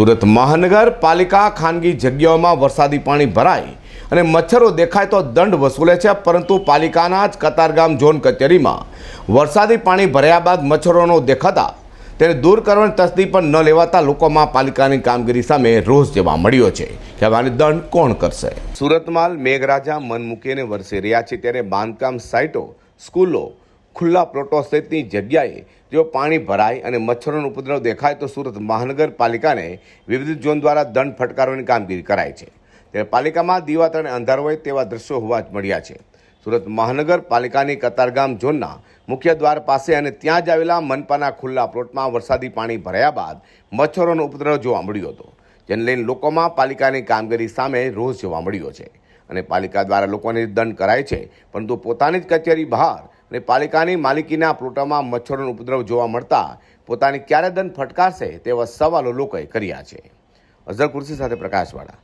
સુરત મહાનગરપાલિકા ખાનગી જગ્યાઓમાં વરસાદી પાણી ભરાય અને મચ્છરો દેખાય તો દંડ વસૂલે છે, પરંતુ પાલિકાના જ કતારગામ ઝોન કચેરીમાં વરસાદી પાણી ભર્યા બાદ મચ્છરોનો દેખાતા. તેને દૂર કરવાની તસ્દી પણ ન લેવાતા લોકોમાં પાલિકાની કામગીરી સામે રોષ જોવા મળ્યો છે. કે આને દંડ કોણ કરશે? સુરતમાં મેઘરાજા મન મૂકીને વરસી રહ્યા છે, ત્યારે બાંધકામ સાઇટો, સ્કૂલો ખુલ્લા પ્લોટો સહિતની જગ્યાએ જો પાણી ભરાય અને મચ્છરોનો ઉપદ્રવ દેખાય તો સુરત મહાનગરપાલિકાને વિવિધ ઝોન દ્વારા દંડ ફટકારવાની કામગીરી કરાય છે. ત્યારે પાલિકામાં દીવા તળે અંધાર હોય તેવા દ્રશ્યો હોવા જ મળ્યા છે. સુરત મહાનગરપાલિકાની કતારગામ ઝોનના મુખ્ય દ્વાર પાસે અને ત્યાં જ આવેલા મનપાના ખુલ્લા પ્લોટમાં વરસાદી પાણી ભરાયા બાદ મચ્છરોનો ઉપદ્રવ જોવા મળ્યો હતો. જેને લઈને લોકોમાં પાલિકાની કામગીરી સામે રોષ જોવા મળ્યો છે. અને પાલિકા દ્વારા લોકોને દંડ કરાય છે. પરંતુ પોતાની જ કચેરી બહાર અને પાલિકાની માલિકીના પ્લોટોમાં મચ્છરોનો ઉપદ્રવ જોવા મળતા પોતાની ક્યારે દંડ ફટકારશે તેવા સવાલો લોકોએ કર્યા છે. અઝર કુર્સી સાથે પ્રકાશવાળા.